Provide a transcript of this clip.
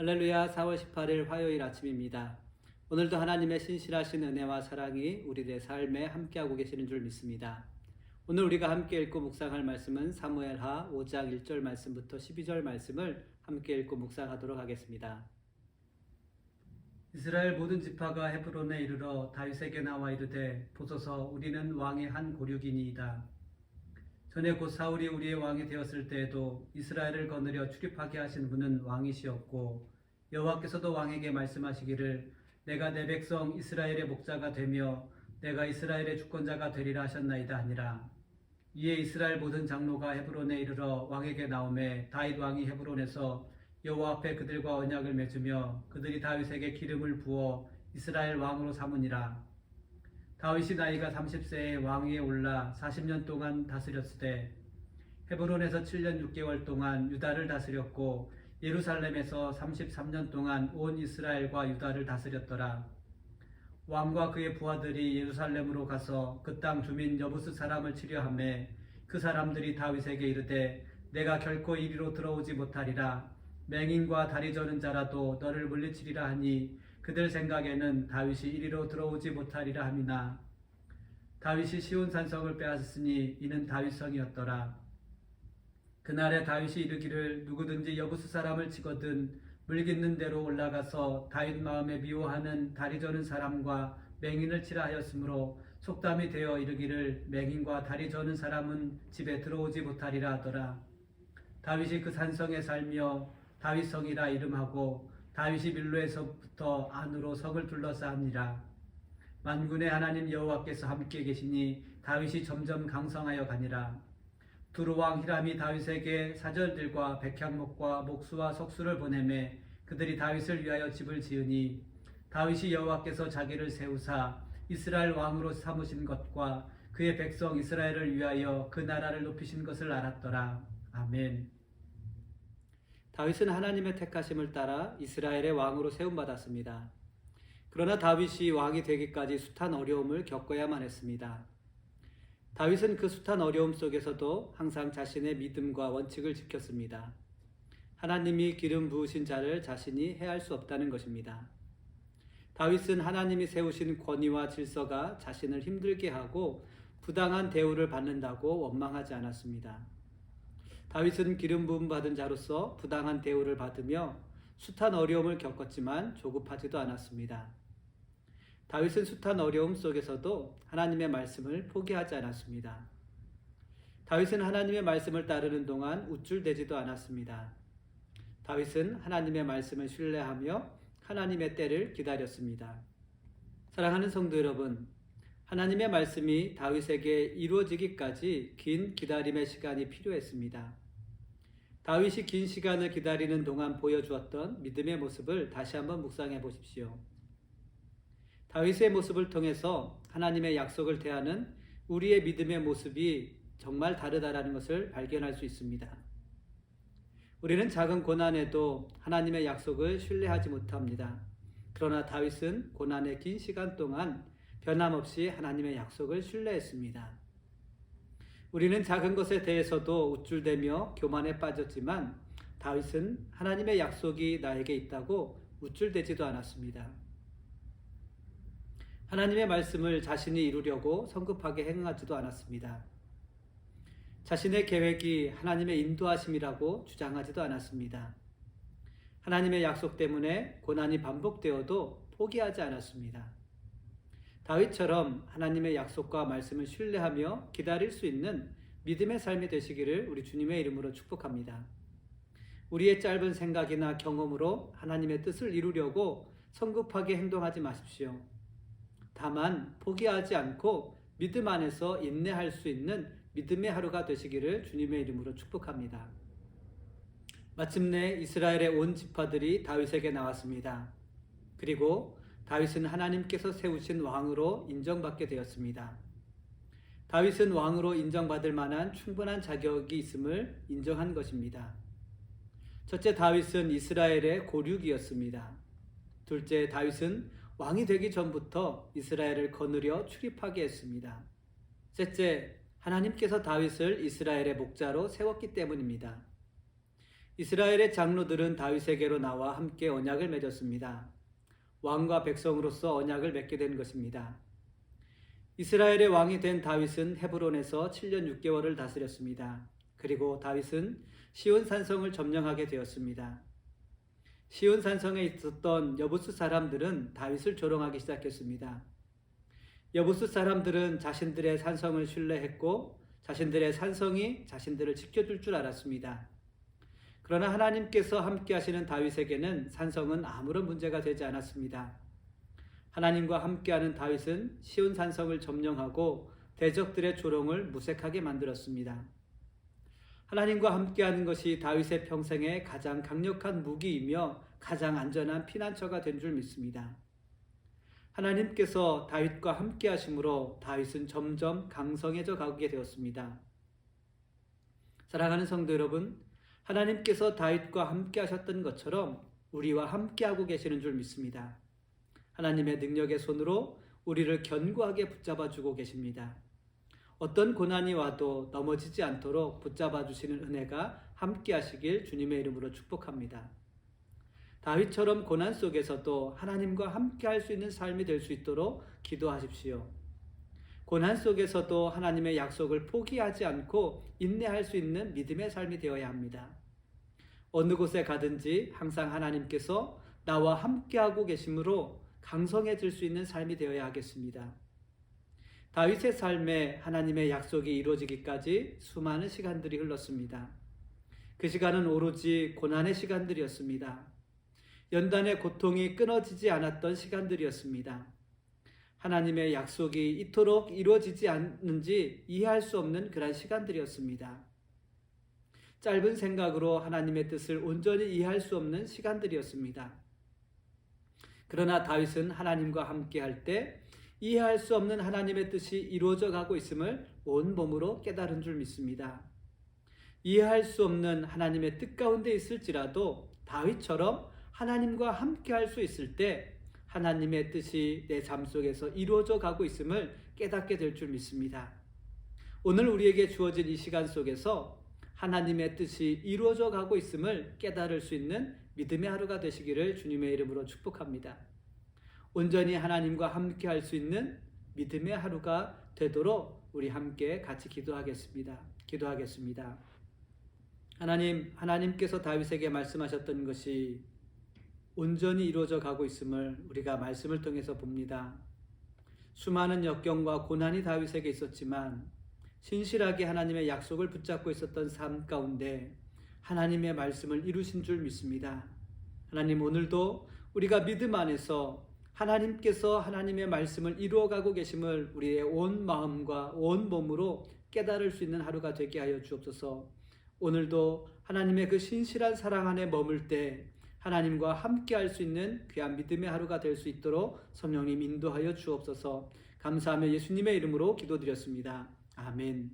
할렐루야 4월 18일 화요일 아침입니다. 오늘도 하나님의 신실하신 은혜와 사랑이 우리들의 삶에 함께하고 계시는 줄 믿습니다. 오늘 우리가 함께 읽고 묵상할 말씀은 사무엘하 5장 1절 말씀부터 12절 말씀을 함께 읽고 묵상하도록 하겠습니다. 이스라엘 모든 지파가 헤브론에 이르러 다윗에게 나와 이르되 보소서 우리는 왕의 한 고륙이니이다. 전에 곧 사울이 우리의 왕이 되었을 때에도 이스라엘을 거느려 출입하게 하신 분은 왕이시었고 여호와께서도 왕에게 말씀하시기를 내가 내 백성 이스라엘의 목자가 되며 내가 이스라엘의 주권자가 되리라 하셨나이다 아니라. 이에 이스라엘 모든 장로가 헤브론에 이르러 왕에게 나오매 다윗 왕이 헤브론에서 여호와 앞에 그들과 언약을 맺으며 그들이 다윗에게 기름을 부어 이스라엘 왕으로 삼으니라 다윗이 나이가 30세에 왕위에 올라 40년 동안 다스렸으되 헤브론에서 7년 6개월 동안 유다를 다스렸고 예루살렘에서 33년 동안 온 이스라엘과 유다를 다스렸더라. 왕과 그의 부하들이 예루살렘으로 가서 그 땅 주민 여부스 사람을 치려하매 그 사람들이 다윗에게 이르되 내가 결코 이리로 들어오지 못하리라 맹인과 다리 저는 자라도 너를 물리치리라 하니 그들 생각에는 다윗이 이리로 들어오지 못하리라 함이나 다윗이 시온 산성을 빼앗았으니 이는 다윗성이었더라. 그날에 다윗이 이르기를 누구든지 여부스 사람을 치거든 물깃는 대로 올라가서 다윗 마음에 미워하는 다리 저는 사람과 맹인을 치라 하였으므로 속담이 되어 이르기를 맹인과 다리 저는 사람은 집에 들어오지 못하리라 하더라. 다윗이 그 산성에 살며 다윗성이라 이름하고 다윗이 밀로에서부터 안으로 성을 둘러싸니라. 만군의 하나님 여호와께서 함께 계시니 다윗이 점점 강성하여 가니라. 두루왕 히람이 다윗에게 사절들과 백향목과 목수와 석수를 보내매 그들이 다윗을 위하여 집을 지으니 다윗이 여호와께서 자기를 세우사 이스라엘 왕으로 삼으신 것과 그의 백성 이스라엘을 위하여 그 나라를 높이신 것을 알았더라. 아멘. 다윗은 하나님의 택하심을 따라 이스라엘의 왕으로 세움받았습니다. 그러나 다윗이 왕이 되기까지 숱한 어려움을 겪어야만 했습니다. 다윗은 그 숱한 어려움 속에서도 항상 자신의 믿음과 원칙을 지켰습니다. 하나님이 기름 부으신 자를 자신이 해할 수 없다는 것입니다. 다윗은 하나님이 세우신 권위와 질서가 자신을 힘들게 하고 부당한 대우를 받는다고 원망하지 않았습니다. 다윗은 기름 부음 받은 자로서 부당한 대우를 받으며 숱한 어려움을 겪었지만 조급하지도 않았습니다. 다윗은 숱한 어려움 속에서도 하나님의 말씀을 포기하지 않았습니다. 다윗은 하나님의 말씀을 따르는 동안 우쭐대지도 않았습니다. 다윗은 하나님의 말씀을 신뢰하며 하나님의 때를 기다렸습니다. 사랑하는 성도 여러분, 하나님의 말씀이 다윗에게 이루어지기까지 긴 기다림의 시간이 필요했습니다. 다윗이 긴 시간을 기다리는 동안 보여주었던 믿음의 모습을 다시 한번 묵상해 보십시오. 다윗의 모습을 통해서 하나님의 약속을 대하는 우리의 믿음의 모습이 정말 다르다라는 것을 발견할 수 있습니다. 우리는 작은 고난에도 하나님의 약속을 신뢰하지 못합니다. 그러나 다윗은 고난의 긴 시간 동안 변함없이 하나님의 약속을 신뢰했습니다. 우리는 작은 것에 대해서도 우쭐대며 교만에 빠졌지만 다윗은 하나님의 약속이 나에게 있다고 우쭐대지도 않았습니다. 하나님의 말씀을 자신이 이루려고 성급하게 행하지도 않았습니다. 자신의 계획이 하나님의 인도하심이라고 주장하지도 않았습니다. 하나님의 약속 때문에 고난이 반복되어도 포기하지 않았습니다. 다윗처럼 하나님의 약속과 말씀을 신뢰하며 기다릴 수 있는 믿음의 삶이 되시기를 우리 주님의 이름으로 축복합니다. 우리의 짧은 생각이나 경험으로 하나님의 뜻을 이루려고 성급하게 행동하지 마십시오. 다만 포기하지 않고 믿음 안에서 인내할 수 있는 믿음의 하루가 되시기를 주님의 이름으로 축복합니다. 마침내 이스라엘의 온 지파들이 다윗에게 나왔습니다. 그리고 다윗은 하나님께서 세우신 왕으로 인정받게 되었습니다. 다윗은 왕으로 인정받을 만한 충분한 자격이 있음을 인정한 것입니다. 첫째, 다윗은 이스라엘의 고륙이었습니다. 둘째, 다윗은 왕이 되기 전부터 이스라엘을 거느려 출입하게 했습니다. 셋째, 하나님께서 다윗을 이스라엘의 목자로 세웠기 때문입니다. 이스라엘의 장로들은 다윗에게로 나와 함께 언약을 맺었습니다. 왕과 백성으로서 언약을 맺게 된 것입니다. 이스라엘의 왕이 된 다윗은 헤브론에서 7년 6개월을 다스렸습니다. 그리고 다윗은 시온 산성을 점령하게 되었습니다. 시온 산성에 있었던 여부스 사람들은 다윗을 조롱하기 시작했습니다. 여부스 사람들은 자신들의 산성을 신뢰했고 자신들의 산성이 자신들을 지켜줄 줄 알았습니다. 그러나 하나님께서 함께 하시는 다윗에게는 산성은 아무런 문제가 되지 않았습니다. 하나님과 함께하는 다윗은 시온 산성을 점령하고 대적들의 조롱을 무색하게 만들었습니다. 하나님과 함께하는 것이 다윗의 평생에 가장 강력한 무기이며 가장 안전한 피난처가 된 줄 믿습니다. 하나님께서 다윗과 함께 하심으로 다윗은 점점 강성해져 가게 되었습니다. 사랑하는 성도 여러분, 하나님께서 다윗과 함께 하셨던 것처럼 우리와 함께 하고 계시는 줄 믿습니다. 하나님의 능력의 손으로 우리를 견고하게 붙잡아 주고 계십니다. 어떤 고난이 와도 넘어지지 않도록 붙잡아 주시는 은혜가 함께 하시길 주님의 이름으로 축복합니다. 다윗처럼 고난 속에서도 하나님과 함께 할 수 있는 삶이 될 수 있도록 기도하십시오. 고난 속에서도 하나님의 약속을 포기하지 않고 인내할 수 있는 믿음의 삶이 되어야 합니다. 어느 곳에 가든지 항상 하나님께서 나와 함께하고 계심으로 강성해질 수 있는 삶이 되어야 하겠습니다. 다윗의 삶에 하나님의 약속이 이루어지기까지 수많은 시간들이 흘렀습니다. 그 시간은 오로지 고난의 시간들이었습니다. 연단의 고통이 끊어지지 않았던 시간들이었습니다. 하나님의 약속이 이토록 이루어지지 않는지 이해할 수 없는 그런 시간들이었습니다. 짧은 생각으로 하나님의 뜻을 온전히 이해할 수 없는 시간들이었습니다. 그러나 다윗은 하나님과 함께 할 때 이해할 수 없는 하나님의 뜻이 이루어져 가고 있음을 온 몸으로 깨달은 줄 믿습니다. 이해할 수 없는 하나님의 뜻 가운데 있을지라도 다윗처럼 하나님과 함께 할 수 있을 때 하나님의 뜻이 내삶 속에서 이루어져 가고 있음을 깨닫게 될 줄 믿습니다. 오늘 우리에게 주어진 이 시간 속에서 하나님의 뜻이 이루어져 가고 있음을 깨달을 수 있는 믿음의 하루가 되시기를 주님의 이름으로 축복합니다. 온전히 하나님과 함께 할 수 있는 믿음의 하루가 되도록 우리 함께 같이 기도하겠습니다. 기도하겠습니다. 하나님, 하나님께서 다윗에게 말씀하셨던 것이 온전히 이루어져 가고 있음을 우리가 말씀을 통해서 봅니다. 수많은 역경과 고난이 다윗에게 있었지만 신실하게 하나님의 약속을 붙잡고 있었던 삶 가운데 하나님의 말씀을 이루신 줄 믿습니다. 하나님 오늘도 우리가 믿음 안에서 하나님께서 하나님의 말씀을 이루어가고 계심을 우리의 온 마음과 온 몸으로 깨달을 수 있는 하루가 되게 하여 주옵소서. 오늘도 하나님의 그 신실한 사랑 안에 머물 때 하나님과 함께 할 수 있는 귀한 믿음의 하루가 될 수 있도록 성령님 인도하여 주옵소서. 감사하며 예수님의 이름으로 기도드렸습니다. 아멘.